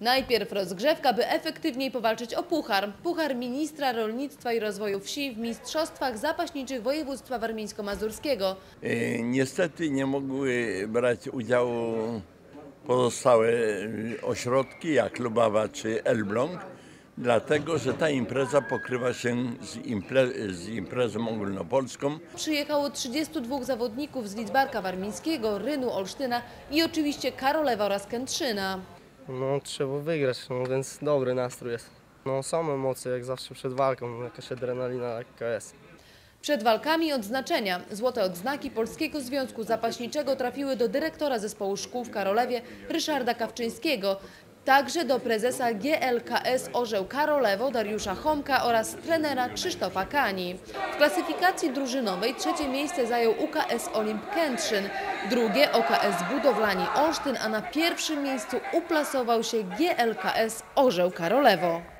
Najpierw rozgrzewka, by efektywniej powalczyć o puchar. Puchar ministra rolnictwa i rozwoju wsi w mistrzostwach zapaśniczych województwa warmińsko-mazurskiego. E, Niestety nie mogły brać udziału pozostałe e, ośrodki jak Lubawa czy Elbląg, dlatego że ta impreza pokrywa się z, imple- z imprezą ogólnopolską. Przyjechało 32 zawodników z Lidzbarka Warmińskiego, Rynu, Olsztyna i oczywiście Karolewa oraz Kętrzyna. No trzeba wygrać, no więc dobry nastrój jest. No są emocje jak zawsze przed walką, jakaś adrenalina jaka jest. Przed walkami odznaczenia złote odznaki Polskiego Związku Zapaśniczego trafiły do dyrektora zespołu szkół w Karolewie Ryszarda Kawczyńskiego, także do prezesa GLKS Orzeł Karolewo Dariusza Homka oraz trenera Krzysztofa Kani. W klasyfikacji drużynowej trzecie miejsce zajął UKS Olimp Kętrzyn, drugie OKS Budowlani Olsztyn, a na pierwszym miejscu uplasował się GLKS Orzeł Karolewo.